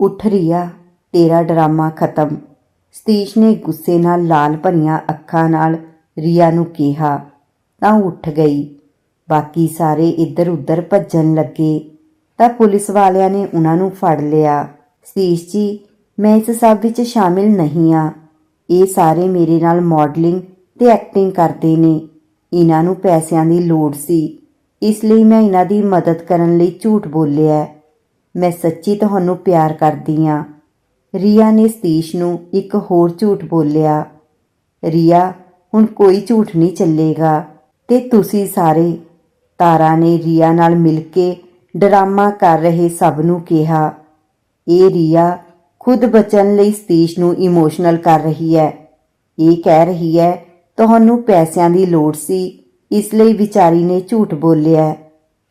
ਉੱਠ ਰੀਆ, ਤੇਰਾ ਡਰਾਮਾ ਖਤਮ। ਸਤੀਸ਼ ਨੇ ਗੁੱਸੇ ਨਾਲ ਲਾਲ ਭਰੀਆਂ ਅੱਖਾਂ ਨਾਲ ਰੀਆ ਨੂੰ ਕਿਹਾ, ਤਾਂ ਉਹ ਉੱਠ ਗਈ। ਬਾਕੀ ਸਾਰੇ ਇੱਧਰ ਉੱਧਰ ਭੱਜਣ ਲੱਗੇ। ਤਾਂ ਪੁਲਿਸ ਵਾਲਿਆਂ ਨੇ ਉਹਨਾਂ ਨੂੰ ਫੜ ਲਿਆ। ਸਤੀਸ਼ ਜੀ, ਮੈਂ ਇਸ ਸਭ ਵਿੱਚ ਸ਼ਾਮਿਲ ਨਹੀਂ ਆ। ਇਹ ਸਾਰੇ ਮੇਰੇ ਨਾਲ ਮਾਡਲਿੰਗ ਤੇ ਐਕਟਿੰਗ ਕਰਦੇ ਨੇ। ਇਹਨਾਂ ਨੂੰ ਪੈਸਿਆਂ ਦੀ ਲੋੜ ਸੀ। ਇਸ ਲਈ ਮੈਂ ਇਹਨਾਂ ਦੀ ਮਦਦ ਕਰਨ ਲਈ ਝੂਠ ਬੋਲਿਆ। ਮੈਂ ਸੱਚੀ ਤੁਹਾਨੂੰ ਪਿਆਰ ਕਰਦੀ ਆ। ਰੀਆ ਨੇ ਸਤੀਸ਼ ਨੂੰ ਇੱਕ ਹੋਰ ਝੂਠ ਬੋਲਿਆ। ਰੀਆ, ਹੁਣ ਕੋਈ ਝੂਠ ਨਹੀਂ ਚੱਲੇਗਾ ਤੇ ਤੁਸੀਂ ਸਾਰੇ ਤਾਰਾ ਨੇ ਰੀਆ ਨਾਲ ਮਿਲ ਕੇ ਡਰਾਮਾ ਕਰ ਰਹੇ ਸਭ ਨੂੰ ਕਿਹਾ। ਇਹ ਰੀਆ ਖੁਦ ਬਚਣ ਲਈ ਸਤੀਸ਼ ਨੂੰ ਇਮੋਸ਼ਨਲ ਕਰ ਰਹੀ ਹੈ। ਇਹ ਕਹਿ ਰਹੀ ਹੈ, ਤੁਹਾਨੂੰ ਪੈਸਿਆਂ ਦੀ ਲੋੜ ਸੀ, ਇਸ ਲਈ ਵਿਚਾਰੀ ਨੇ ਝੂਠ ਬੋਲਿਆ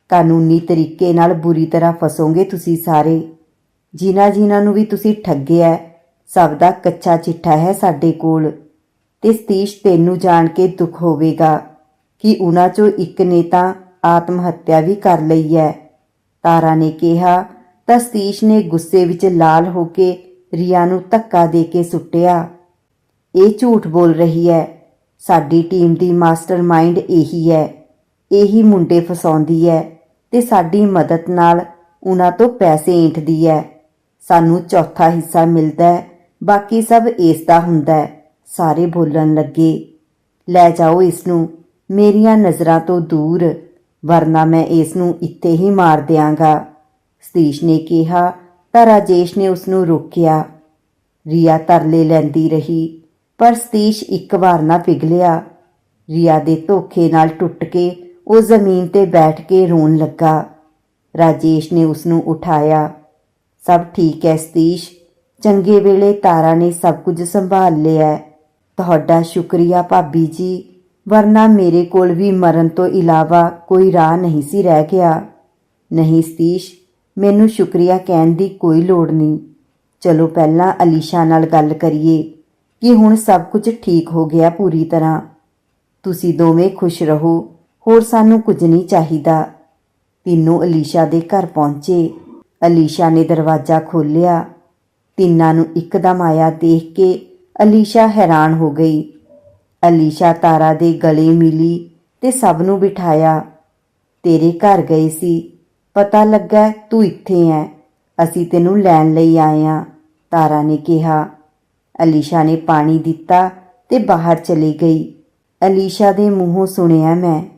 ਕਾਨੂੰਨੀ ਤਰੀਕੇ ਨਾਲ ਬੁਰੀ ਤਰ੍ਹਾਂ ਫਸੋਗੇ ਤੁਸੀਂ ਸਾਰੇ। ਜਿਨ੍ਹਾਂ ਜਿਨ੍ਹਾਂ ਨੂੰ ਵੀ ਤੁਸੀਂ ਠੱਗਿਆ ਸਭ ਦਾ ਕੱਚਾ ਚਿੱਠਾ ਹੈ ਸਾਡੇ ਕੋਲ। ਤੇ ਸਤੀਸ਼ ਤੈਨੂੰ ਜਾਣ ਕੇ ਦੁੱਖ ਹੋਵੇਗਾ ਕਿ ਉਹਨਾਂ ਚੋਂ ਇੱਕ ਨੇ ਤਾਂ ਆਤਮ ਹੱਤਿਆ ਵੀ ਕਰ ਲਈ ਹੈ ਤਾਰਾ ਨੇ ਕਿਹਾ, ਤਾਂ ਸਤੀਸ਼ ਨੇ ਗੁੱਸੇ ਵਿੱਚ ਲਾਲ ਹੋ ਕੇ ਰੀਆ ਨੂੰ ਧੱਕਾ ਦੇ ਕੇ ਸੁੱਟਿਆ। ਇਹ ਝੂਠ ਬੋਲ ਰਹੀ ਹੈ ਸਾਡੀ ਟੀਮ ਦੀ ਮਾਸਟਰਮਾਈਂਡ ਇਹੀ ਹੈ ਇਹੀ ਮੁੰਡੇ ਫਸਾਉਂਦੀ ਹੈ ਤੇ ਸਾਡੀ ਮਦਦ ਨਾਲ ਉਹਨਾਂ ਤੋਂ ਪੈਸੇ ਏਂਠਦੀ ਹੈ ਸਾਨੂੰ ਚੌਥਾ ਹਿੱਸਾ ਮਿਲਦਾ ਹੈ ਬਾਕੀ ਸਭ ਇਸ ਦਾ ਹੁੰਦਾ ਹੈ ਸਾਰੇ ਬੋਲਣ ਲੱਗੇ। ਲੈ ਜਾਓ ਇਸ ਨੂੰ ਮੇਰੀਆਂ ਨਜ਼ਰਾਂ ਤੋਂ ਦੂਰ, ਵਰਨਾ ਮੈਂ ਇਸ ਨੂੰ ਇੱਥੇ ਹੀ ਮਾਰ ਦਿਆਂਗਾ। ਸਤੀਸ਼ ਨੇ ਕਿਹਾ, ਤਾਂ ਰਾਜੇਸ਼ ਨੇ ਉਸ ਨੂੰ ਰੋਕਿਆ। ਰੀਆ ਤਰਲੇ ਲੈਂਦੀ ਰਹੀ, ਪਰ ਸਤੀਸ਼ ਇੱਕ ਵਾਰ ਨਾ ਪਿਘਲਿਆ। ਰੀਆ ਦੇ ਧੋਖੇ ਨਾਲ ਟੁੱਟ ਕੇ ਉਹ ਜ਼ਮੀਨ ਤੇ ਬੈਠ ਕੇ ਰੋਣ ਲੱਗਾ। ਰਾਜੇਸ਼ ਨੇ ਉਸ ਨੂੰ ਉਠਾਇਆ। ਸਭ ਠੀਕ ਹੈ ਸਤੀਸ਼। ਚੰਗੇ ਵੇਲੇ ਤਾਰਾ ਨੇ ਸਭ ਕੁਝ ਸੰਭਾਲ ਲਿਆ। ਤੁਹਾਡਾ ਸ਼ੁਕਰੀਆ ਭਾਬੀ ਜੀ। ਵਰਨਾ ਮੇਰੇ ਕੋਲ ਵੀ ਮਰਨ ਤੋਂ ਇਲਾਵਾ ਕੋਈ ਰਾਹ ਨਹੀਂ ਸੀ ਰਹਿ ਗਿਆ। ਨਹੀਂ ਸਤੀਸ਼, ਮੈਨੂੰ ਸ਼ੁਕਰੀਆ ਕਹਿਣ ਦੀ ਕੋਈ ਲੋੜ ਨਹੀਂ। ਚਲੋ ਪਹਿਲਾਂ ਅਲੀਸ਼ਾ ਨਾਲ ਗੱਲ ਕਰੀਏ ਕਿ ਹੁਣ ਸਭ ਕੁਝ ਠੀਕ ਹੋ ਗਿਆ ਪੂਰੀ ਤਰ੍ਹਾਂ। ਤੁਸੀਂ ਦੋਵੇਂ ਖੁਸ਼ ਰਹੋ। ਹੋਰ ਸਾਨੂੰ ਕੁਝ ਨਹੀਂ ਚਾਹੀਦਾ। ਤਿੰਨੋਂ ਅਲੀਸ਼ਾ ਦੇ ਘਰ ਪਹੁੰਚੇ। ਅਲੀਸ਼ਾ ਨੇ ਦਰਵਾਜ਼ਾ ਖੋਲ੍ਹਿਆ। ਤਿੰਨਾਂ ਨੂੰ ਇੱਕਦਮ ਆਇਆ ਦੇਖ ਕੇ ਅਲੀਸ਼ਾ ਹੈਰਾਨ ਹੋ ਗਈ। ਅਲੀਸ਼ਾ ਤਾਰਾ ਦੇ ਗਲੇ ਮਿਲੀ ਤੇ ਸਭ ਨੂੰ ਬਿਠਾਇਆ। ਤੇਰੇ ਘਰ ਗਏ ਸੀ। ਪਤਾ ਲੱਗਾ ਤੂੰ ਇੱਥੇ ਐ। ਅਸੀਂ ਤੈਨੂੰ ਲੈਣ ਲਈ ਆਏ ਆ, ਤਾਰਾ ਨੇ ਕਿਹਾ। ਅਲੀਸ਼ਾ ਨੇ ਪਾਣੀ ਦਿੱਤਾ ਤੇ ਬਾਹਰ ਚਲੀ ਗਈ। ਅਲੀਸ਼ਾ ਦੇ ਮੂੰਹੋਂ ਸੁਣਿਆ ਮੈਂ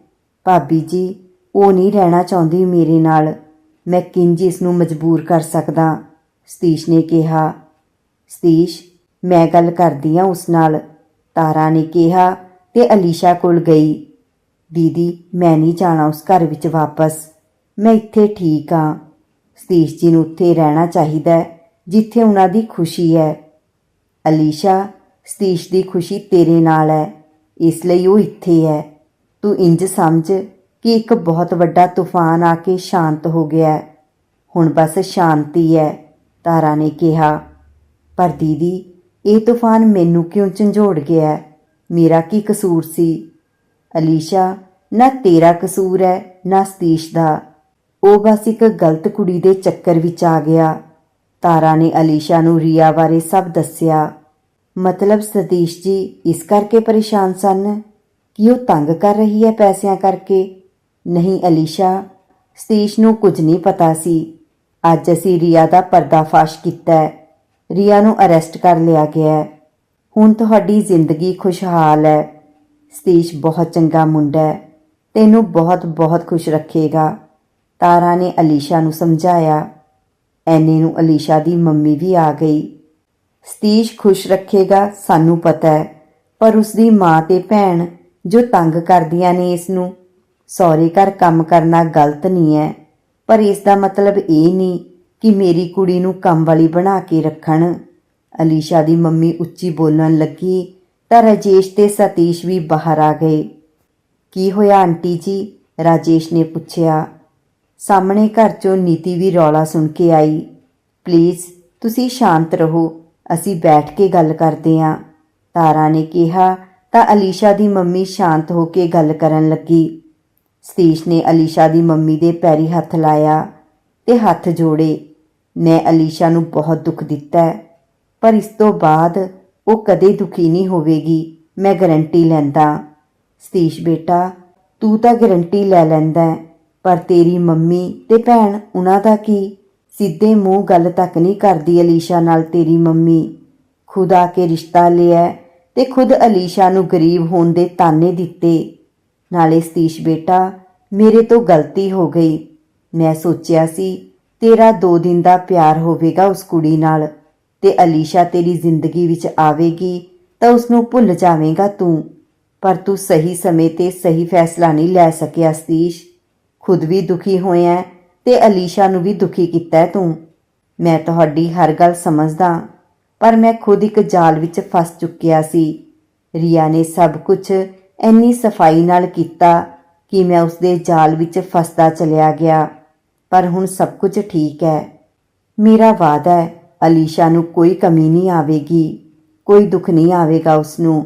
ਭਾਬੀ ਜੀ, ਉਹ ਨਹੀਂ ਰਹਿਣਾ ਚਾਹੁੰਦੀ ਮੇਰੇ ਨਾਲ। ਮੈਂ ਕਿੰਜ ਇਸ ਨੂੰ ਮਜਬੂਰ ਕਰ ਸਕਦਾ? ਸਤੀਸ਼ ਨੇ ਕਿਹਾ। ਸਤੀਸ਼, ਮੈਂ ਗੱਲ ਕਰਦੀ ਆ ਉਸ ਨਾਲ। ਤਾਰਾ ਨੇ ਕਿਹਾ ਤੇ ਅਲੀਸ਼ਾ ਕੋਲ ਗਈ। ਦੀਦੀ, ਮੈਂ ਨਹੀਂ ਜਾਣਾ ਉਸ ਘਰ ਵਿੱਚ ਵਾਪਸ। ਮੈਂ ਇੱਥੇ ਠੀਕ ਆ। ਸਤੀਸ਼ ਜੀ ਨੂੰ ਉੱਥੇ ਰਹਿਣਾ ਚਾਹੀਦਾ ਜਿੱਥੇ ਉਹਨਾਂ ਦੀ ਖੁਸ਼ੀ ਹੈ। ਅਲੀਸ਼ਾ, ਸਤੀਸ਼ ਦੀ ਖੁਸ਼ੀ ਤੇਰੇ ਨਾਲ ਹੈ। ਇਸ ਲਈ ਉਹ ਇੱਥੇ ਹੈ। ਤੂੰ ਇੰਜ ਸਮਝ ਕਿ ਇੱਕ ਬਹੁਤ ਵੱਡਾ ਤੂਫਾਨ ਆ ਕੇ ਸ਼ਾਂਤ ਹੋ ਗਿਆ ਹੈ। ਹੁਣ ਬਸ ਸ਼ਾਂਤੀ ਹੈ, ਤਾਰਾ ਨੇ ਕਿਹਾ। ਪਰ ਦੀਦੀ, ਇਹ ਤੂਫਾਨ ਮੈਨੂੰ ਕਿਉਂ ਝੰਜੋੜ ਗਿਆ ਮੇਰਾ ਕੀ ਕਸੂਰ ਸੀ? ਅਲੀਸ਼ਾ, ਨਾ ਤੇਰਾ ਕਸੂਰ ਹੈ, ਨਾ ਸਤੀਸ਼ ਦਾ। ਉਹ ਬਸ ਇੱਕ ਗਲਤ ਕੁੜੀ ਦੇ ਚੱਕਰ ਵਿੱਚ ਆ ਗਿਆ। ਤਾਰਾ ਨੇ ਅਲੀਸ਼ਾ ਨੂੰ ਰੀਆ ਬਾਰੇ ਸਭ ਦੱਸਿਆ। ਮਤਲਬ ਸਤੀਸ਼ ਜੀ, ਇਸ ਕਰਕੇ ਪਰੇਸ਼ਾਨ ਸਨ? ਕਿ ਉਹ ਤੰਗ ਕਰ ਰਹੀ ਹੈ ਪੈਸਿਆਂ ਕਰਕੇ? ਨਹੀਂ, ਅਲੀਸ਼ਾ। ਸਤੀਸ਼ ਨੂੰ ਕੁਝ ਨਹੀਂ ਪਤਾ ਸੀ। ਅੱਜ ਅਸੀਂ ਰੀਆ ਦਾ ਪਰਦਾਫਾਸ਼ ਕੀਤਾ ਹੈ। ਰੀਆ ਨੂੰ ਅਰੈਸਟ ਕਰ ਲਿਆ ਗਿਆ ਹੈ। ਹੁਣ ਤੁਹਾਡੀ ਜ਼ਿੰਦਗੀ ਖੁਸ਼ਹਾਲ ਹੈ। ਸਤੀਸ਼ ਬਹੁਤ ਚੰਗਾ ਮੁੰਡਾ ਹੈ। ਤੈਨੂੰ ਬਹੁਤ ਬਹੁਤ ਖੁਸ਼ ਰੱਖੇਗਾ। ਤਾਰਾ ਨੇ ਅਲੀਸ਼ਾ ਨੂੰ ਸਮਝਾਇਆ। ਐਨੇ ਨੂੰ ਅਲੀਸ਼ਾ ਦੀ ਮੰਮੀ ਵੀ ਆ ਗਈ। ਸਤੀਸ਼ ਖੁਸ਼ ਰੱਖੇਗਾ, ਸਾਨੂੰ ਪਤਾ ਹੈ। ਪਰ ਉਸ ਦੀ ਮਾਂ ਤੇ ਭੈਣ ਜੋ ਤੰਗ ਕਰਦੀਆਂ ਨੇ ਇਸ ਨੂੰ ਸੌਰੇ ਘਰ ਕੰਮ ਕਰਨਾ ਗਲਤ ਨਹੀਂ ਹੈ, ਪਰ ਇਸ ਦਾ ਮਤਲਬ ਇਹ ਨਹੀਂ ਕਿ ਮੇਰੀ ਕੁੜੀ ਨੂੰ ਕੰਮ ਵਾਲੀ ਬਣਾ ਕੇ ਰੱਖਣ। ਅਲੀਸ਼ਾ ਦੀ ਮੰਮੀ ਉੱਚੀ ਬੋਲਣ ਲੱਗੀ, ਤਾਂ ਰਾਜੇਸ਼ ਤੇ ਸਤੀਸ਼ ਵੀ ਬਾਹਰ ਆ ਗਏ। ਕੀ ਹੋਇਆ ਆਂਟੀ ਜੀ? ਰਾਜੇਸ਼ ਨੇ ਪੁੱਛਿਆ। ਸਾਹਮਣੇ ਘਰ ਚੋਂ ਨੀਤੀ ਵੀ ਰੌਲਾ ਸੁਣ ਕੇ ਆਈ। ਪਲੀਜ਼, ਤੁਸੀਂ ਸ਼ਾਂਤ ਰਹੋ, ਅਸੀਂ ਬੈਠ ਕੇ ਗੱਲ ਕਰਦੇ ਹਾਂ ਤਾਰਾ ਨੇ ਕਿਹਾ ਤਾਂ ਅਲੀਸ਼ਾ ਦੀ ਮੰਮੀ ਸ਼ਾਂਤ ਹੋ ਕੇ ਗੱਲ ਕਰਨ ਲੱਗੀ। ਸਤੀਸ਼ ਨੇ ਅਲੀਸ਼ਾ ਦੀ ਮੰਮੀ ਦੇ ਪੈਰੀ ਹੱਥ ਲਾਇਆ ਤੇ ਹੱਥ ਜੋੜੇ। ਮੈਂ ਅਲੀਸ਼ਾ ਨੂੰ ਬਹੁਤ ਦੁੱਖ ਦਿੱਤਾ ਹੈ, ਪਰ ਇਸ ਤੋਂ ਬਾਅਦ ਉਹ ਕਦੇ ਦੁਖੀ ਨਹੀਂ ਹੋਵੇਗੀ। ਮੈਂ ਗਰੰਟੀ ਲੈਂਦਾ। ਸਤੀਸ਼, ਬੇਟਾ, ਤੂੰ ਤਾਂ ਗਰੰਟੀ ਲੈ ਲੈਂਦਾ ਪਰ ਤੇਰੀ ਮੰਮੀ ਤੇ ਭੈਣ ਉਹਨਾਂ ਦਾ ਕੀ? ਸਿੱਧੇ ਮੂੰਹ ਗੱਲ ਤੱਕ ਨਹੀਂ ਕਰਦੀ ਅਲੀਸ਼ਾ ਨਾਲ ਤੇਰੀ ਮੰਮੀ। ਖੁਦਾ ਕੇ ਰਿਸ਼ਤਾ ਲਿਆ ਤੇ ਖੁਦ ਅਲੀਸ਼ਾ ਨੂੰ ਗਰੀਬ ਹੋਣ ਦੇ ਤਾਨੇ ਦਿੱਤੇ। ਨਾਲੇ ਸਤੀਸ਼, ਬੇਟਾ, ਮੇਰੇ ਤੋਂ ਗਲਤੀ ਹੋ ਗਈ। ਮੈਂ ਸੋਚਿਆ ਸੀ, ਤੇਰਾ ਦੋ ਦਿਨ ਦਾ ਪਿਆਰ ਹੋਵੇਗਾ ਉਸ ਕੁੜੀ ਨਾਲ ਤੇ ਅਲੀਸ਼ਾ ਤੇਰੀ ਜ਼ਿੰਦਗੀ ਵਿੱਚ ਆਵੇਗੀ ਤਾਂ ਉਸ ਨੂੰ ਭੁੱਲ ਜਾਵੇਂਗਾ ਤੂੰ। ਪਰ ਤੂੰ ਸਹੀ ਸਮੇਂ ਤੇ ਸਹੀ ਫੈਸਲਾ ਨਹੀਂ ਲੈ ਸਕਿਆ ਸਤੀਸ਼। ਖੁਦ ਵੀ ਦੁਖੀ ਹੋਇਆ ਹੈ ਤੇ ਅਲੀਸ਼ਾ ਨੂੰ ਵੀ ਦੁਖੀ ਕੀਤਾ ਤੂੰ। ਮੈਂ ਤੁਹਾਡੀ ਹਰ ਗੱਲ ਸਮਝਦਾ। ਪਰ ਮੈਂ ਖੁਦ ਇੱਕ ਜਾਲ ਵਿੱਚ ਫਸ ਚੁੱਕਿਆ ਸੀ। ਰੀਆ ਨੇ ਸਭ ਕੁਝ ਇੰਨੀ ਸਫ਼ਾਈ ਨਾਲ ਕੀਤਾ ਕਿ ਮੈਂ ਉਸਦੇ ਜਾਲ ਵਿੱਚ ਫਸਦਾ ਚਲਿਆ ਗਿਆ। ਪਰ ਹੁਣ ਸਭ ਕੁਝ ਠੀਕ ਹੈ। ਮੇਰਾ ਵਾਅਦਾ ਹੈ, ਅਲੀਸ਼ਾ ਨੂੰ ਕੋਈ ਕਮੀ ਨਹੀਂ ਆਵੇਗੀ। ਕੋਈ ਦੁੱਖ ਨਹੀਂ ਆਵੇਗਾ ਉਸ ਨੂੰ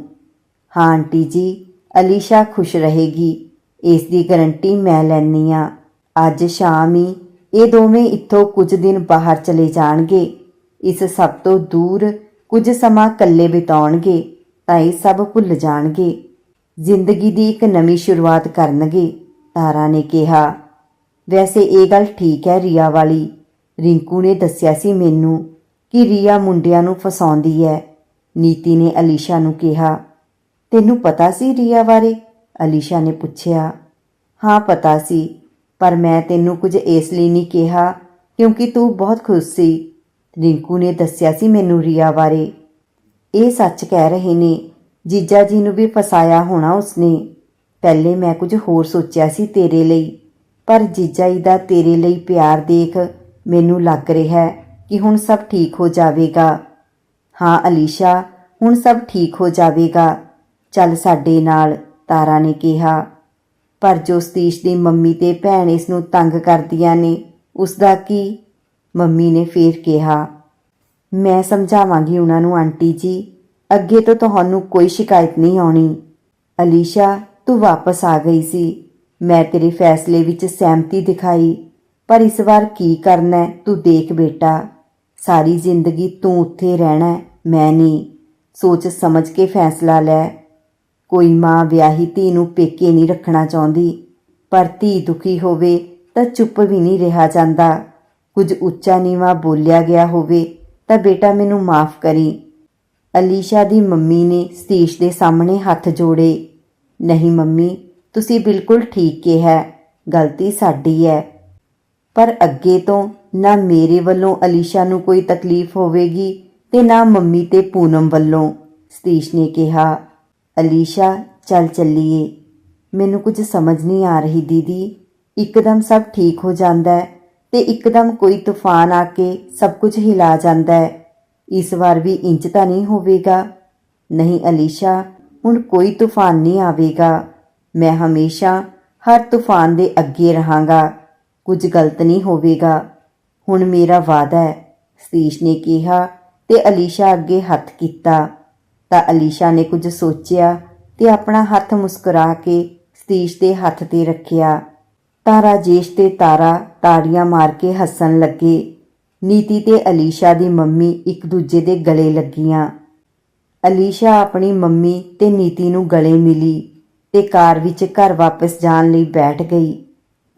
ਹਾਂ, ਆਂਟੀ ਜੀ, ਅਲੀਸ਼ਾ ਖੁਸ਼ ਰਹੇਗੀ। ਇਸ ਦੀ ਗਰੰਟੀ ਮੈਂ ਲੈਣੀ ਆ ਅੱਜ ਸ਼ਾਮ ਹੀ ਇਹ ਦੋਵੇਂ ਇੱਥੋਂ ਕੁਝ ਦਿਨ ਬਾਹਰ ਚਲੇ ਜਾਣਗੇ। ਇਸ ਸਭ ਤੋਂ ਦੂਰ ਕੁਝ ਸਮਾਂ ਇਕੱਲੇ ਬਿਤਾਉਣਗੇ, ਤਾਂ ਇਹ ਸਭ ਭੁੱਲ ਜਾਣਗੇ। ਜ਼ਿੰਦਗੀ ਦੀ ਇੱਕ ਨਵੀਂ ਸ਼ੁਰੂਆਤ ਕਰਨਗੇ, ਤਾਰਾ ਨੇ ਕਿਹਾ। ਵੈਸੇ ਇਹ ਗੱਲ ਠੀਕ ਹੈ ਰੀਆ ਵਾਲੀ। ਰਿੰਕੂ ਨੇ ਦੱਸਿਆ ਸੀ ਮੈਨੂੰ ਕਿ ਰੀਆ ਮੁੰਡਿਆਂ ਨੂੰ ਫਸਾਉਂਦੀ ਹੈ। ਨੀਤੀ ਨੇ ਅਲੀਸ਼ਾ ਨੂੰ ਕਿਹਾ, ਤੈਨੂੰ ਪਤਾ ਸੀ ਰੀਆ ਬਾਰੇ? ਅਲੀਸ਼ਾ ਨੇ ਪੁੱਛਿਆ, ਹਾਂ, ਪਤਾ ਸੀ, ਪਰ ਮੈਂ ਤੈਨੂੰ ਕੁਝ ਇਸ ਲਈ ਨਹੀਂ ਕਿਹਾ, ਕਿਉਂਕਿ ਤੂੰ ਬਹੁਤ ਖੁਸ਼ ਸੀ। ਰਿੰਕੂ ਨੇ ਦੱਸਿਆ ਸੀ ਮੈਨੂੰ ਰੀਆ ਬਾਰੇ। ਇਹ ਸੱਚ ਕਹਿ ਰਹੇ ਨੇ, ਜੀਜਾ ਜੀ ਨੂੰ ਵੀ ਫਸਾਇਆ ਹੋਣਾ ਉਸਨੇ। ਪਹਿਲੇ ਮੈਂ ਕੁਝ ਹੋਰ ਸੋਚਿਆ ਸੀ ਤੇਰੇ ਲਈ, ਪਰ ਜੀਜਾ ਜੀ ਦਾ ਤੇਰੇ ਲਈ ਪਿਆਰ ਦੇਖ ਮੈਨੂੰ ਲੱਗ ਰਿਹਾ ਕਿ ਹੁਣ ਸਭ ਠੀਕ ਹੋ ਜਾਵੇਗਾ। ਹਾਂ, ਅਲੀਸ਼ਾ, ਹੁਣ ਸਭ ਠੀਕ ਹੋ ਜਾਵੇਗਾ। ਚੱਲ ਸਾਡੇ ਨਾਲ, ਤਾਰਾ ਨੇ ਕਿਹਾ। ਪਰ ਜੋ ਸਤੀਸ਼ ਦੀ ਮੰਮੀ ਤੇ ਭੈਣ ਇਸ ਨੂੰ ਤੰਗ ਕਰਦੀਆਂ ਨੇ ਉਸ ਦਾ ਕੀ ਮੰਮੀ ਨੇ ਫੇਰ ਕਿਹਾ, ਮੈਂ ਸਮਝਾਵਾਂਗੀ ਉਹਨਾਂ ਨੂੰ, ਆਂਟੀ ਜੀ। ਅੱਗੇ ਤੋਂ ਤੁਹਾਨੂੰ ਕੋਈ ਸ਼ਿਕਾਇਤ ਨਹੀਂ ਆਉਣੀ। ਅਲੀਸ਼ਾ, ਤੂੰ ਵਾਪਸ ਆ ਗਈ ਸੀ। ਮੈਂ ਤੇਰੇ ਫੈਸਲੇ ਵਿੱਚ ਸਹਿਮਤੀ ਦਿਖਾਈ। ਪਰ ਇਸ ਵਾਰ ਕੀ ਕਰਨਾ ਤੂੰ ਦੇਖ ਬੇਟਾ, ਸਾਰੀ ਜ਼ਿੰਦਗੀ ਤੂੰ ਉੱਥੇ ਰਹਿਣਾ ਮੈਂ ਨਹੀਂ। ਸੋਚ ਸਮਝ ਕੇ ਫੈਸਲਾ ਲੈ। ਕੋਈ ਮਾਂ ਵਿਆਹੀ ਧੀ ਨੂੰ ਪੇਕੇ ਨਹੀਂ ਰੱਖਣਾ ਚਾਹੁੰਦੀ। ਪਰ ਧੀ ਦੁਖੀ ਹੋਵੇ ਤਾਂ ਚੁੱਪ ਵੀ ਨਹੀਂ ਰਿਹਾ ਜਾਂਦਾ। ਕੁਝ ਉੱਚਾ ਨੀਵਾ ਬੋਲਿਆ ਗਿਆ ਹੋਵੇ ਤਾਂ ਬੇਟਾ ਮੈਨੂੰ ਮਾਫ ਕਰੀ। ਅਲੀਸ਼ਾ ਦੀ ਮੰਮੀ ਨੇ ਸਤੀਸ਼ ਦੇ ਸਾਹਮਣੇ ਹੱਥ ਜੋੜੇ। ਨਹੀਂ ਮੰਮੀ, ਤੁਸੀਂ ਬਿਲਕੁਲ ਠੀਕ ਕਿਹਾ, ਗਲਤੀ ਸਾਡੀ ਹੈ। ਪਰ ਅੱਗੇ ਤੋਂ ਨਾ ਮੇਰੇ ਵੱਲੋਂ ਅਲੀਸ਼ਾ ਨੂੰ ਕੋਈ ਤਕਲੀਫ ਹੋਵੇਗੀ ਤੇ ਨਾ ਮੰਮੀ ਤੇ ਪੂਨਮ ਵੱਲੋਂ, ਸਤੀਸ਼ ਨੇ ਕਿਹਾ। ਅਲੀਸ਼ਾ, ਚੱਲ ਚੱਲੀਏ। ਮੈਨੂੰ ਕੁਝ ਸਮਝ ਨਹੀਂ ਆ ਰਹੀ ਦੀਦੀ। ਇੱਕਦਮ ਸਭ ਠੀਕ ਹੋ ਜਾਂਦਾ ਹੈ। ਤੇ ਇੱਕਦਮ ਕੋਈ ਤੂਫਾਨ ਆ ਕੇ ਸਭ ਕੁਝ ਹਿਲਾ ਜਾਂਦਾ ਹੈ। ਇਸ ਵਾਰ ਵੀ ਇੰਚ ਤਾਂ ਨਹੀਂ ਹੋਵੇਗਾ। ਨਹੀਂ ਅਲੀਸ਼ਾ, ਹੁਣ ਕੋਈ ਤੂਫਾਨ ਨਹੀਂ ਆਵੇਗਾ। ਮੈਂ ਹਮੇਸ਼ਾ ਹਰ ਤੂਫਾਨ ਦੇ ਅੱਗੇ ਰਹਾਂਗਾ। ਕੁਝ ਗਲਤ ਨਹੀਂ ਹੋਵੇਗਾ। ਹੁਣ ਮੇਰਾ ਵਾਅਦਾ ਹੈ। ਸਤੀਸ਼ ਨੇ ਕਿਹਾ ਤੇ ਅਲੀਸ਼ਾ ਅੱਗੇ ਹੱਥ ਕੀਤਾ। ਤਾਂ ਅਲੀਸ਼ਾ ਨੇ ਕੁਝ ਸੋਚਿਆ ਤੇ ਆਪਣਾ ਹੱਥ ਮੁਸਕਰਾ ਕੇ ਸਤੀਸ਼ ਦੇ ਹੱਥ ਤੇ ਰੱਖਿਆ। ਤਾਂ ਰਾਜੇਸ਼ ਤੇ ਤਾਰਾ ਤਾੜੀਆਂ ਮਾਰ ਕੇ ਹੱਸਣ ਲੱਗੇ। ਨੀਤੀ ਤੇ ਅਲੀਸ਼ਾ ਦੀ ਮੰਮੀ ਇੱਕ ਦੂਜੇ ਦੇ ਗਲੇ ਲੱਗੀਆਂ। ਅਲੀਸ਼ਾ ਆਪਣੀ ਮੰਮੀ ਤੇ ਨੀਤੀ ਨੂੰ ਗਲੇ ਮਿਲੀ ਤੇ ਕਾਰ ਵਿੱਚ ਘਰ ਵਾਪਸ ਜਾਣ ਲਈ ਬੈਠ ਗਈ।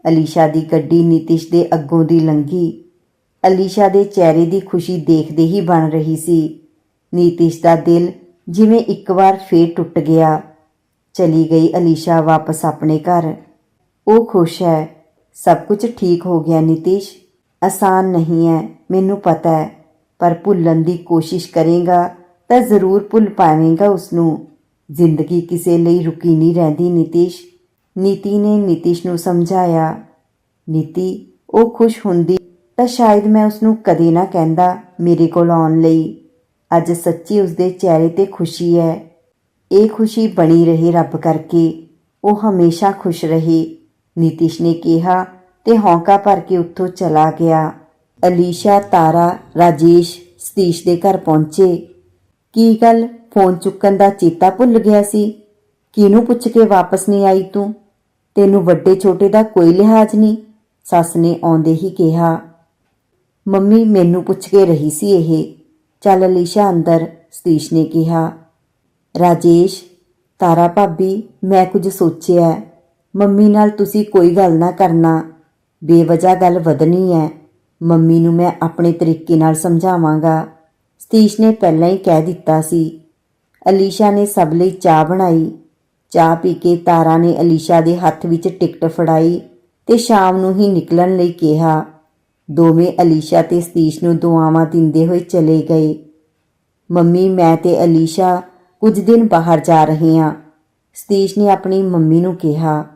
ਅਲੀਸ਼ਾ ਦੀ ਗੱਡੀ ਨੀਤਿਸ਼ ਦੇ ਅੱਗੋਂ ਦੀ ਲੰਘੀ। ਅਲੀਸ਼ਾ ਦੇ ਚਿਹਰੇ ਦੀ ਖੁਸ਼ੀ ਦੇਖਦੇ ਹੀ ਬਣ ਰਹੀ ਸੀ। ਨੀਤਿਸ਼ ਦਾ ਦਿਲ ਜਿਵੇਂ ਇੱਕ ਵਾਰ ਫੇਰ ਟੁੱਟ ਗਿਆ। ਚਲੀ ਗਈ ਅਲੀਸ਼ਾ ਵਾਪਸ ਆਪਣੇ ਘਰ। ਉਹ ਖੁਸ਼ ਹੈ। ਸਭ ਕੁਝ ਠੀਕ ਹੋ ਗਿਆ ਨੀਤਿਸ਼। ਆਸਾਨ ਨਹੀਂ ਹੈ, ਮੈਨੂੰ ਪਤਾ ਹੈ। ਪਰ ਭੁੱਲਣ ਦੀ ਕੋਸ਼ਿਸ਼ ਕਰੇਗਾ ਤਾਂ ਜ਼ਰੂਰ ਭੁੱਲ ਪਾਵੇਂਗਾ ਉਸ ਨੂੰ ਜ਼ਿੰਦਗੀ ਕਿਸੇ ਲਈ ਰੁਕੀ ਨਹੀਂ ਰਹਿੰਦੀ ਨੀਤਿਸ਼। ਨੀਤੀ ਨੇ ਨੀਤਿਸ਼ ਨੂੰ ਸਮਝਾਇਆ। ਨੀਤੀ, ਉਹ ਖੁਸ਼ ਹੁੰਦੀ ਤਾਂ ਸ਼ਾਇਦ ਮੈਂ ਉਸ ਨੂੰ ਕਦੇ ਨਾ ਕਹਿੰਦਾ ਮੇਰੇ ਕੋਲ ਆਉਣ ਲਈ। ਅੱਜ ਸੱਚੀ ਉਸਦੇ ਚਿਹਰੇ ਤੇ ਖੁਸ਼ੀ ਹੈ। ਇਹ ਖੁਸ਼ੀ ਬਣੀ ਰਹੇ ਰੱਬ ਕਰਕੇ। ਉਹ ਹਮੇਸ਼ਾ ਖੁਸ਼ ਰਹੇ। ਨੀਤਿਸ਼ ਨੇ ਕਿਹਾ ਤੇ ਹੌਂਕਾ ਭਰ ਕੇ ਉੱਥੋਂ ਚਲਾ ਗਿਆ। ਅਲੀਸ਼ਾ, ਤਾਰਾ, ਰਾਜੇਸ਼, ਸਤੀਸ਼ ਦੇ ਘਰ ਪਹੁੰਚੇ। ਕੀ ਗੱਲ? ਫੋਨ ਚੁੱਕਣ ਦਾ ਚੇਤਾ ਭੁੱਲ ਗਿਆ ਸੀ। ਕਿਹਨੂੰ ਪੁੱਛ ਕੇ ਵਾਪਸ ਨਹੀਂ ਆਈ ਤੂੰ? ਤੈਨੂੰ ਵੱਡੇ ਛੋਟੇ ਦਾ ਕੋਈ ਲਿਹਾਜ਼ ਨਹੀਂ, ਸੱਸ ਨੇ ਆਉਂਦੇ ਹੀ ਕਿਹਾ। ਮੰਮੀ, ਮੈਨੂੰ ਪੁੱਛ ਕੇ ਰਹੀ ਸੀ ਇਹ। ਚੱਲ ਅਲੀਸ਼ਾ ਅੰਦਰ, ਸਤੀਸ਼ ਨੇ ਕਿਹਾ। ਰਾਜੇਸ਼, ਤਾਰਾ ਭਾਬੀ, ਮੈਂ ਕੁਝ ਸੋਚਿਆ। ਮੰਮੀ ਨਾਲ ਤੁਸੀਂ ਕੋਈ ਗੱਲ ਨਾ ਕਰਨਾ। ਬੇਵਜ੍ਹਾ ਗੱਲ ਵਧਣੀ ਹੈ ਮੰਮੀ ਨੂੰ ਮੈਂ ਆਪਣੇ ਤਰੀਕੇ ਨਾਲ ਸਮਝਾਵਾਂਗਾ। ਸਤੀਸ਼ ਨੇ ਪਹਿਲਾਂ ਹੀ ਕਹਿ ਦਿੱਤਾ ਸੀ। ਅਲੀਸ਼ਾ ਨੇ ਸਭ ਲਈ ਚਾਹ ਬਣਾਈ। ਚਾਹ ਪੀ ਕੇ ਤਾਰਾ ਨੇ ਅਲੀਸ਼ਾ ਦੇ ਹੱਥ ਵਿੱਚ ਟਿਕਟ ਫੜਾਈ ਤੇ ਸ਼ਾਮ ਨੂੰ ਹੀ ਨਿਕਲਣ ਲਈ ਕਿਹਾ। ਦੋਵੇਂ ਅਲੀਸ਼ਾ ਤੇ ਸਤੀਸ਼ ਨੂੰ ਦੁਆਵਾਂ ਦਿੰਦੇ ਹੋਏ ਚਲੇ ਗਏ। ਮੰਮੀ, ਮੈਂ ਤੇ ਅਲੀਸ਼ਾ ਕੁਝ ਦਿਨ ਬਾਹਰ ਜਾ ਰਹੇ ਹਾਂ। ਸਤੀਸ਼ ਨੇ ਆਪਣੀ ਮੰਮੀ ਨੂੰ ਕਿਹਾ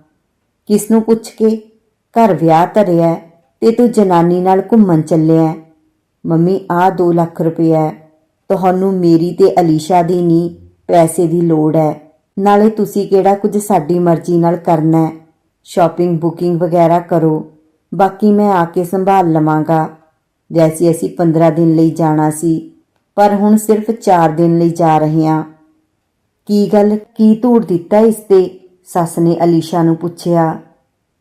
ਕਿਸ ਨੂੰ ਪੁੱਛ ਕੇ ਘਰ ਵਿਆਹ ਧਰਿਆ ਹੈ ਤੇ ਤੂੰ ਜਨਾਨੀ ਨਾਲ ਘੁੰਮਣ ਚੱਲਿਆ? ਮੰਮੀ, ਆਹ 2 ਲੱਖ ਰੁਪਇਆ ਤੁਹਾਨੂੰ ਮੇਰੀ ਤੇ ਅਲੀਸ਼ਾ ਦੀ ਨਹੀਂ ਪੈਸੇ ਦੀ ਲੋੜ ਹੈ ਨਾਲੇ ਤੁਸੀਂ ਕਿਹੜਾ ਕੁਝ ਸਾਡੀ ਮਰਜ਼ੀ ਨਾਲ ਕਰਨਾ ਹੈ ਸ਼ਾਪਿੰਗ, ਬੁਕਿੰਗ ਵਗੈਰਾ ਕਰੋ। ਬਾਕੀ ਮੈਂ ਆ ਕੇ ਸੰਭਾਲ ਲਵਾਂਗਾ। ਵੈਸੇ ਅਸੀਂ 15 ਦਿਨ ਲਈ ਜਾਣਾ ਸੀ, ਪਰ ਹੁਣ ਸਿਰਫ 4 ਦਿਨ ਲਈ ਜਾ ਰਹੇ ਹਾਂ। ਕੀ ਗੱਲ? ਕੀ ਧੂੜ ਦਿੱਤਾ ਇਸ ਤੇ? ਸੱਸ ਨੇ ਅਲੀਸ਼ਾ ਨੂੰ ਪੁੱਛਿਆ,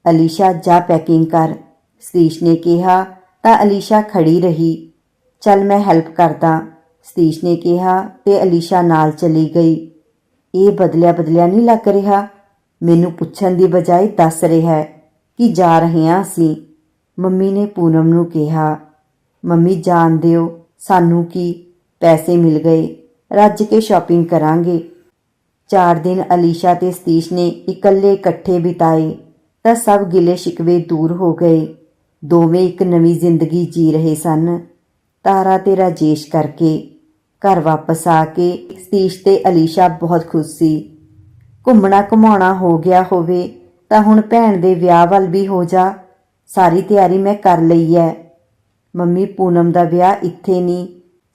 ਅਲੀਸ਼ਾ, ਜਾ ਪੈਕਿੰਗ ਕਰ। ਸਤੀਸ਼ ਨੇ ਕਿਹਾ, ਤਾਂ ਅਲੀਸ਼ਾ ਖੜੀ ਰਹੀ। ਚੱਲ ਮੈਂ ਹੈਲਪ ਕਰਦਾ। ਸਤੀਸ਼ ਨੇ ਕਿਹਾ ਤੇ ਅਲੀਸ਼ਾ ਨਾਲ ਚਲੀ ਗਈ। ਇਹ ਬਦਲਿਆ ਬਦਲਿਆ ਨਹੀਂ ਲੱਗ ਰਿਹਾ। ਮੈਨੂੰ ਪੁੱਛਣ ਦੀ ਬਜਾਏ ਦੱਸ ਰਿਹਾ ਹੈ ਕਿ ਜਾ ਰਹੇ ਹਾਂ ਅਸੀਂ। ਮੰਮੀ ਨੇ ਪੂਨਮ ਨੂੰ ਕਿਹਾ। ਮੰਮੀ, ਜਾਣ ਦਿਓ, ਸਾਨੂੰ ਕੀ ਪੈਸੇ ਮਿਲ ਗਏ? ਰੱਜ ਕੇ ਸ਼ਾਪਿੰਗ ਕਰਾਂਗੇ। ਚਾਰ ਦਿਨ ਅਲੀਸ਼ਾ ਤੇ ਸਤੀਸ਼ ਨੇ ਇਕੱਲੇ ਇਕੱਠੇ ਬਿਤਾਏ, ਤਾਂ ਸਭ ਗਿਲੇ ਸ਼ਿਕਵੇ ਦੂਰ ਹੋ ਗਏ। ਦੋਵੇਂ ਇੱਕ ਨਵੀਂ ਜ਼ਿੰਦਗੀ ਜੀ ਰਹੇ ਸਨ। ਤਾਰਾ ਤੇ ਰਾਜੇਸ਼ ਕਰਕੇ ਘਰ ਵਾਪਸ ਆ ਕੇ ਸਤੀਸ਼ ਤੇ ਅਲੀਸ਼ਾ ਬਹੁਤ ਖੁਸ਼ ਸੀ। ਘੁੰਮਣਾ ਘੁਮਾਉਣਾ ਹੋ ਗਿਆ ਹੋਵੇ, ਤਾਂ ਹੁਣ ਭੈਣ ਦੇ ਵਿਆਹ ਵੱਲ ਵੀ ਹੋ ਜਾ। ਸਾਰੀ ਤਿਆਰੀ ਮੈਂ ਕਰ ਲਈ ਹੈ ਮੰਮੀ ਪੂਨਮ ਦਾ ਵਿਆਹ ਇੱਥੇ ਨਹੀਂ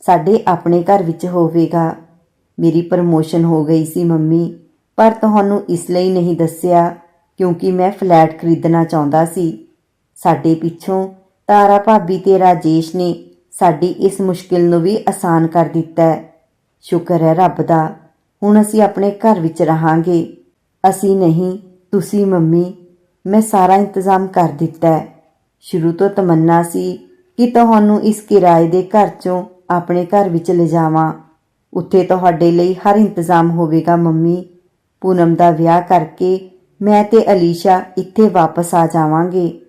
ਸਾਡੇ ਆਪਣੇ ਘਰ ਵਿੱਚ ਹੋਵੇਗਾ। ਮੇਰੀ ਪ੍ਰਮੋਸ਼ਨ ਹੋ ਗਈ ਸੀ ਮੰਮੀ। ਪਰ ਤੁਹਾਨੂੰ ਇਸ ਲਈ ਨਹੀਂ ਦੱਸਿਆ, ਕਿਉਂਕਿ ਮੈਂ ਫਲੈਟ ਖਰੀਦਣਾ ਚਾਹੁੰਦਾ ਸੀ। ਸਾਡੇ ਪਿੱਛੋਂ ਤਾਰਾ ਭਾਬੀ ਤੇ ਰਾਜੇਸ਼ ਨੇ ਸਾਡੀ ਇਸ ਮੁਸ਼ਕਿਲ ਨੂੰ ਵੀ ਆਸਾਨ ਕਰ ਦਿੱਤਾ ਹੈ। ਸ਼ੁਕਰ ਹੈ ਰੱਬ ਦਾ, ਹੁਣ ਅਸੀਂ ਆਪਣੇ ਘਰ ਵਿੱਚ ਰਹਾਂਗੇ। ਅਸੀਂ ਨਹੀਂ, ਤੁਸੀਂ ਮੰਮੀ, ਮੈਂ ਸਾਰਾ ਇੰਤਜ਼ਾਮ ਕਰ ਦਿੱਤਾ ਹੈ। ਸ਼ੁਰੂ ਤੋਂ ਤਮੰਨਾ ਸੀ ਕਿ ਤੁਹਾਨੂੰ ਇਸ ਕਿਰਾਏ ਦੇ ਘਰ ਚੋਂ ਆਪਣੇ ਘਰ ਵਿੱਚ ਲਿਜਾਵਾਂ ਉੱਥੇ ਤੁਹਾਡੇ ਲਈ ਹਰ ਇੰਤਜ਼ਾਮ ਹੋਵੇਗਾ, ਮੰਮੀ। ਪੂਨਮ ਦਾ ਵਿਆਹ ਕਰਕੇ ਮੈਂ ਤੇ ਅਲੀਸ਼ਾ ਇੱਥੇ ਵਾਪਸ ਆ ਜਾਵਾਂਗੇ।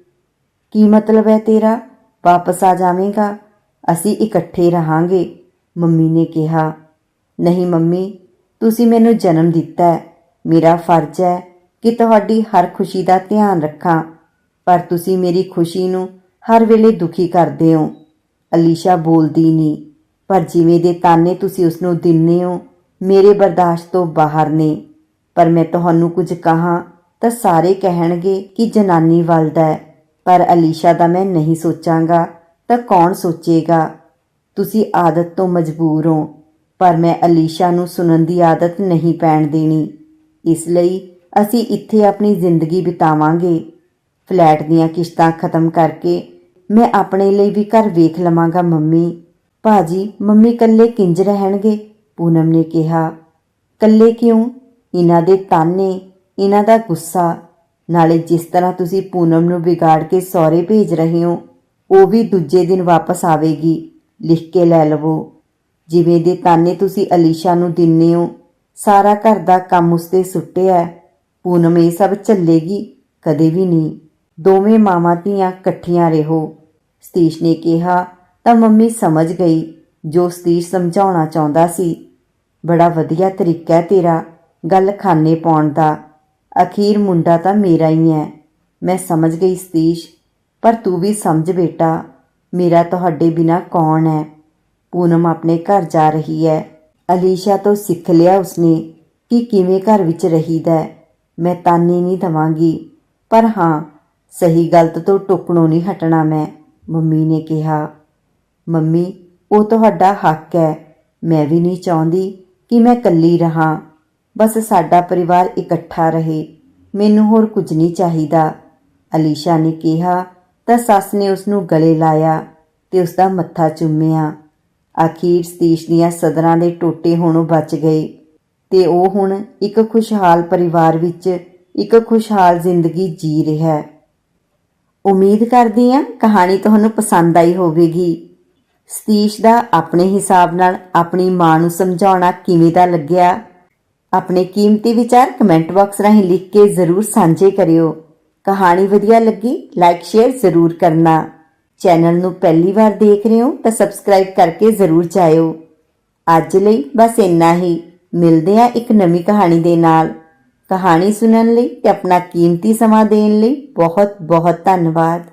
ਕੀ ਮਤਲਬ ਹੈ ਤੇਰਾ? ਵਾਪਸ ਆ ਜਾਵੇਂਗਾ? ਅਸੀਂ ਇਕੱਠੇ ਰਹਾਂਗੇ, ਮੰਮੀ ਨੇ ਕਿਹਾ। ਨਹੀਂ, ਮੰਮੀ, ਤੁਸੀਂ ਮੈਨੂੰ ਜਨਮ ਦਿੱਤਾ ਹੈ। ਮੇਰਾ ਫਰਜ਼ ਹੈ ਕਿ ਤੁਹਾਡੀ ਹਰ ਖੁਸ਼ੀ ਦਾ ਧਿਆਨ ਰੱਖਾਂ। ਪਰ ਤੁਸੀਂ ਮੇਰੀ ਖੁਸ਼ੀ ਨੂੰ ਹਰ ਵੇਲੇ ਦੁਖੀ ਕਰਦੇ ਹੋ। ਅਲੀਸ਼ਾ ਬੋਲਦੀ ਨਹੀਂ। ਪਰ ਜਿਵੇਂ ਦੇ ਤਾਨੇ ਤੁਸੀਂ ਉਸ ਨੂੰ ਦਿੰਨੇ ਹੋ, ਮੇਰੇ ਬਰਦਾਸ਼ਤ ਤੋਂ ਬਾਹਰ ਨੇ। ਪਰ ਮੈਂ ਤੁਹਾਨੂੰ ਕੁਝ ਕਹਾਂ ਤਾਂ ਸਾਰੇ ਕਹਿਣਗੇ ਕਿ ਜਨਾਨੀ ਵੱਲਦਾ ਹੈ। ਪਰ ਅਲੀਸ਼ਾ ਦਾ ਮੈਂ ਨਹੀਂ ਸੋਚਾਂਗਾ ਤਾਂ ਕੌਣ ਸੋਚੇਗਾ? ਤੁਸੀਂ ਆਦਤ ਤੋਂ ਮਜਬੂਰ ਹੋ, ਪਰ ਮੈਂ ਅਲੀਸ਼ਾ ਨੂੰ ਸੁਣਨ ਦੀ ਆਦਤ ਨਹੀਂ ਪੈਣ ਦੇਣੀ। ਇਸ ਲਈ ਅਸੀਂ ਇੱਥੇ ਆਪਣੀ ਜ਼ਿੰਦਗੀ ਬਿਤਾਵਾਂਗੇ। ਫਲੈਟ ਦੀਆਂ ਕਿਸ਼ਤਾਂ ਖਤਮ ਕਰਕੇ ਮੈਂ ਆਪਣੇ ਲਈ ਵੀ ਘਰ ਵੇਖ ਲਵਾਂਗਾ, ਮੰਮੀ। ਭਾਜੀ, ਮੰਮੀ ਕੱਲੇ ਕਿੰਜ ਰਹਿਣਗੇ? ਪੂਨਮ ਨੇ ਕਿਹਾ। ਇਕੱਲੇ ਕਿਉਂ? ਇਹਨਾਂ ਦੇ ਤਾਨੇ ਇਹਨਾਂ ਦਾ ਗੁੱਸਾ। ਨਾਲੇ ਜਿਸ ਤਰ੍ਹਾਂ ਤੁਸੀਂ ਪੂਨਮ ਨੂੰ ਵਿਗਾੜ ਕੇ ਸਹੁਰੇ ਭੇਜ ਰਹੇ ਹੋ, ਉਹ ਵੀ ਦੂਜੇ ਦਿਨ ਵਾਪਸ ਆਵੇਗੀ। ਲਿਖ ਕੇ ਲੈ ਲਵੋ। ਜਿਵੇਂ ਦੇ ਤਾਨੇ ਤੁਸੀਂ ਅਲੀਸ਼ਾ ਨੂੰ ਦਿੰਨੇ ਹੋ, ਸਾਰਾ ਘਰ ਦਾ ਕੰਮ ਉਸ ਸੁੱਟਿਆ ਪੂਨਮ ਇਹ ਸਭ ਝੱਲੇਗੀ, ਕਦੇ ਵੀ ਨਹੀਂ। ਦੋਵੇਂ ਮਾਵਾਂ ਧੀਆਂ ਇਕੱਠੀਆਂ ਰਹੋ। ਸਤੀਸ਼ ਨੇ ਕਿਹਾ ਤਾਂ ਮੰਮੀ ਸਮਝ ਗਈ, ਜੋ ਸਤੀਸ਼ ਸਮਝਾਉਣਾ ਚਾਹੁੰਦਾ ਸੀ। ਬੜਾ ਵਧੀਆ ਤਰੀਕਾ ਹੈ ਤੇਰਾ, ਗੱਲ ਖਾਨੇ ਪਾਉਣ ਦਾ। ਅਖੀਰ ਮੁੰਡਾ ਤਾਂ ਮੇਰਾ ਹੀ ਹੈ। ਮੈਂ ਸਮਝ ਗਈ ਸਤੀਸ਼, ਪਰ ਤੂੰ ਵੀ ਸਮਝ ਬੇਟਾ। ਮੇਰਾ ਤੁਹਾਡੇ ਬਿਨਾ ਕੌਣ ਹੈ? ਪੂਨਮ ਆਪਣੇ ਘਰ ਜਾ ਰਹੀ ਹੈ। ਅਲੀਸ਼ਾ ਤੋਂ ਸਿੱਖ ਲਿਆ ਉਸਨੇ ਕਿ ਕਿਵੇਂ ਘਰ ਵਿੱਚ ਰਹੀਦਾ ਹੈ। ਮੈਂ ਤਾਨੇ ਨਹੀਂ ਦਵਾਂਗੀ, ਪਰ ਹਾਂ, ਸਹੀ ਗਲਤ ਤੋਂ ਟੁਕਣੋਂ ਨਹੀਂ ਹਟਣਾ ਮੈਂ, ਮੰਮੀ ਨੇ ਕਿਹਾ। ਮੰਮੀ, ਉਹ ਤੁਹਾਡਾ ਹੱਕ ਹੈ। ਮੈਂ ਵੀ ਨਹੀਂ ਚਾਹੁੰਦੀ ਕਿ ਮੈਂ ਇਕੱਲੀ ਰਹਾ। ਬਸ ਸਾਡਾ ਪਰਿਵਾਰ ਇਕੱਠਾ ਰਹੇ। ਮੈਨੂੰ ਹੋਰ ਕੁਝ ਨਹੀਂ ਚਾਹੀਦਾ। ਅਲੀਸ਼ਾ ਨੇ ਕਿਹਾ, ਤਾਂ ਸੱਸ ਨੇ ਉਸ ਨੂੰ ਗਲੇ ਲਾਇਆ ਤੇ ਉਸ ਦਾ ਮੱਥਾ ਚੁੰਮਿਆ। ਅਖੀਰ ਸਤੀਸ਼ ਦੀਆਂ ਸਦਰਾਂ ਦੇ ਟੋਟੇ ਹੋਣੋਂ ਬਚ ਗਏ ਤੇ ਉਹ ਹੁਣ ਇੱਕ ਖੁਸ਼ਹਾਲ ਪਰਿਵਾਰ ਵਿੱਚ ਇੱਕ ਖੁਸ਼ਹਾਲ ਜ਼ਿੰਦਗੀ ਜੀ ਰਿਹਾ ਹੈ। ਉਮੀਦ ਕਰਦੀ ਹਾਂ ਕਹਾਣੀ ਤੁਹਾਨੂੰ ਪਸੰਦ ਆਈ ਹੋਵੇਗੀ। ਸਤੀਸ਼ ਦਾ ਆਪਣੇ ਹਿਸਾਬ ਨਾਲ ਆਪਣੀ ਮਾਂ ਨੂੰ ਸਮਝਾਉਣਾ ਕਿਵੇਂ ਦਾ ਲੱਗਿਆ? ਆਪਣੇ ਕੀਮਤੀ ਵਿਚਾਰ ਕਮੈਂਟ ਬਾਕਸ ਰਾਹੀਂ ਲਿਖ ਕੇ ਜ਼ਰੂਰ ਸਾਂਝੇ ਕਰਿਓ। ਕਹਾਣੀ ਵਧੀਆ ਲੱਗੀ ਲਾਈਕ ਸ਼ੇਅਰ ਜ਼ਰੂਰ ਕਰਨਾ। ਚੈਨਲ ਨੂੰ ਪਹਿਲੀ ਵਾਰ ਦੇਖ ਰਹੇ ਹੋ ਤਾਂ ਸਬਸਕ੍ਰਾਈਬ ਕਰਕੇ ਜ਼ਰੂਰ ਜਾਇਓ। ਅੱਜ ਲਈ ਬਸ ਇੰਨਾ ਹੀ। ਮਿਲਦੇ ਹਾਂ ਇੱਕ ਨਵੀਂ ਕਹਾਣੀ ਦੇ ਨਾਲ। ਕਹਾਣੀ ਸੁਣਨ ਲਈ ਤੇ ਆਪਣਾ ਕੀਮਤੀ ਸਮਾਂ ਦੇਣ ਲਈ ਬਹੁਤ ਬਹੁਤ ਧੰਨਵਾਦ।